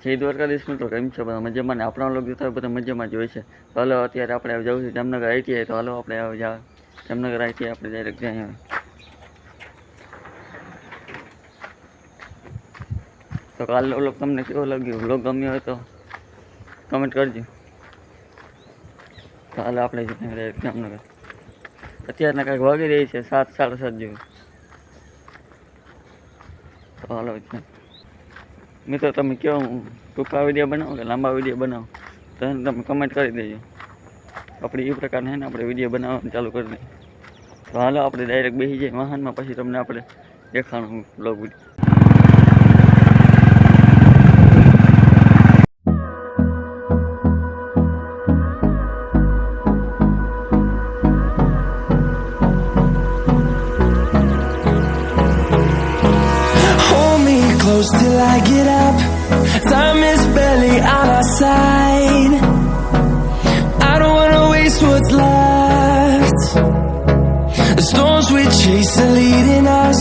જય દ્વારકાધીશ મિત્રો કેમ છે? બધા મજામાં આપણા લોકો જોતા બધા મજામાં જ હોય છે. તો હાલો, અત્યારે આપણે જવું છે જામનગર આઈટીઆઈ. તો હાલો, આપણે જામનગર આઈટીઆઈ આપણે ડાયરેક્ટ જઈએ તો કાલનો વ્લોગ તમને કેવો લાગ્યો? વ્લોગ ગમ્યો હોય તો કમેન્ટ કરજો. તો હાલો, આપણે ડાયરેક્ટ જામનગર. અત્યારના કાંઈક વાગી રહી છે, સાત, સાડા સાત જેવું. તો હાલો મિત્રો, તમે કહો, હું ટૂંકા વીડિયો બનાવો કે લાંબા વીડિયો બનાવો? તો તમે કમેન્ટ કરી દેજો. આપણે એ પ્રકારના છે ને આપણે વીડિયો બનાવવાનું ચાલુ કરી દઈએ. તો હાલો, આપણે ડાયરેક્ટ બેસી જઈએ. વાહનમાં પછી તમને આપણે દેખાણું blog video. close till I get up. Time is barely on our side. I don't wanna waste what's left. The storms we chase are leading us,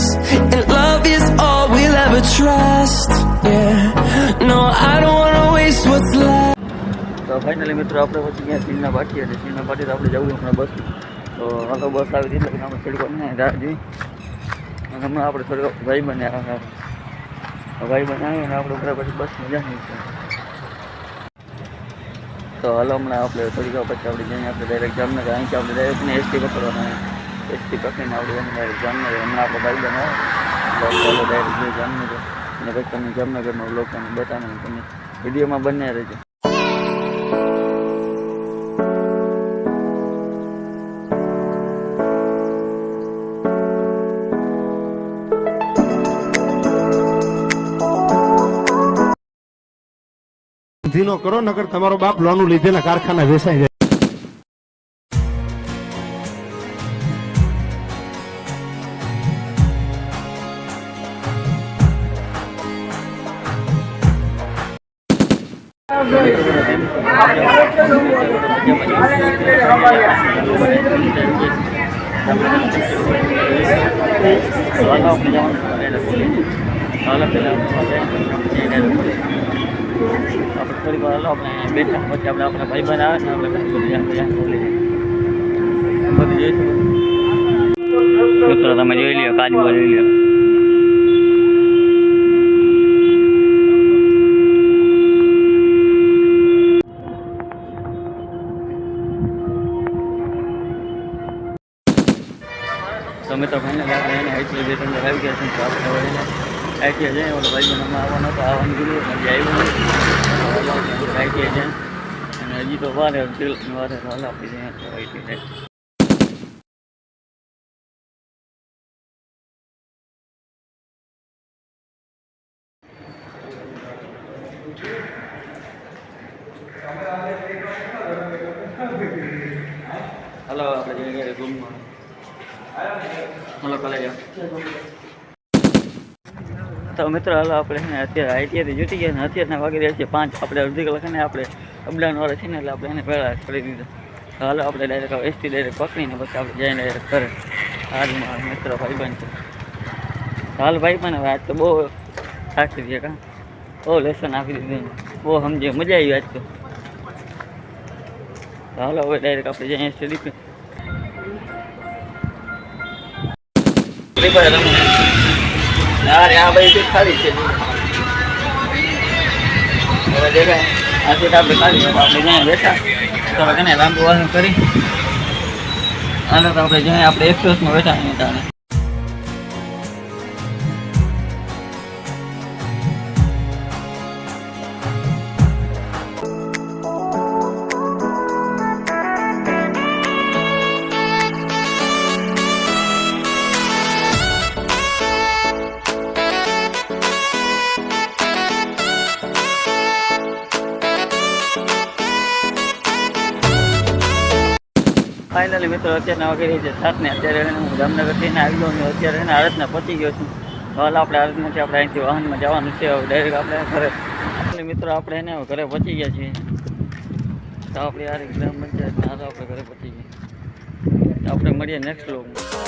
and love is all we'll ever trust. Yeah, no, I don't wanna waste what's left. તો finally મિત્રો આપણે પછી ગયા સીલના પાટી એટલે સીલના પાટી તો આપણે જવું હમણાં બસ તો હાલો બસ આવી હતી એટલે આપણે થોડીક વાર ને રાહ જોઈ અને હમણાં આપણે થોડીક ભાઈ બને ભાઈ બનાવ્યો અને આપણે બરાબર પછી બસ મજા નહીં છે. તો હાલો હમણાં આપણે થોડીક પછી આપણે જઈને આપણે ડાયરેક્ટ જામનગર. અહીંથી આપણે ડાયરેક્ટને એસટી પકડવાના એસટી પકડીને આપણે જઈને ડાયરેક્ટ જામનગર. હમણાં આપણો ભાઈ બનાવ્યો ડાયરેક્ટ જઈએ જામનગર. અને પછી તમને જામનગરનો લોકોને બતાવવાનું તમે વિડીયોમાં બંને રહેજો. ધીનો કરો નકર તમારો બાપ લોનું લીધેલા કારખાના વેચાઈ જાય. આપણે થોડીક વાર આપણે બેઠા, પછી આપણે આપણા ભાઈ બન આવે ને આપણે બધું જોઈશું તમે જોઈ લ્યો કાજુ જોઈ લ્યો. તો ભાઈને આપણે આઈટી બે આવી ગયા છે આપણે આઈટી જઈએ ઓલો ભાઈ મને આવવાનો તો આવવાનું કીધું મજા આવ્યું નહીં આઈટી છે અને હજી તો વારે તિલકની વારે હાલ આપી દઈએ તો આઈટી છે હલો આપણે જઈએ રૂમમાં હલો કોલેજ તો મિત્રો, હાલો આપણે છે ને અત્યારે આઈટીઆઈથી જૂટી ગયા ને અત્યારના વાગી રહ્યા છે પાંચ. આપણે અડધી કલાક ને આપણે અબડાન વાળા છે ને એટલે આપણે એને પહેલાં કરી દીધા. તો હાલો આપણે ડાયરેક્ટ એસટી ડાયરેક્ટ પકડીને પછી આપણે જઈને ડાયરેક્ટ કરે હાલ મારા મિત્ર ભાઈબંધ છે. હાલ ભાઈ પણ હવે આજ તો બહુ થાકી છે કાં? બહુ લેસન આપી દીધું બહુ સમજે, મજા આવી આજ તો. તો હાલો હવે ડાયરેક્ટ આપણે જઈએ સ્ટડી યાર આ ભાઈ સીટ સારી છે. હવે દેખાય. આ સીટ આપણે આપણે જ્યાં બેઠા, તો કને, લાંબુ વાહન કરી. તો આપણે જ્યાં, આપણે એક્સપ્રેસમાં બેઠા અહીંયા ફાઇનલી મિત્રો અત્યારના વાગે છે સાત ને અત્યારે હું જામનગરથી આવી ગયો ને અત્યારે એને આરતના પહોંચી ગયો છું. હાલ આપણે આરતમાંથી આપણે અહીંથી વાહનમાં જવાનું છે. હવે ડાયરેક્ટ આપણે ઘરે. એટલે મિત્રો, આપણે એને ઘરે પહોંચી ગયા છીએ. તો આપણે યાર ગ્રામ પંચાયત હાલ આપણે ઘરે પહોંચી ગયા. આપણે મળીએ નેક્સ્ટ લોગમાં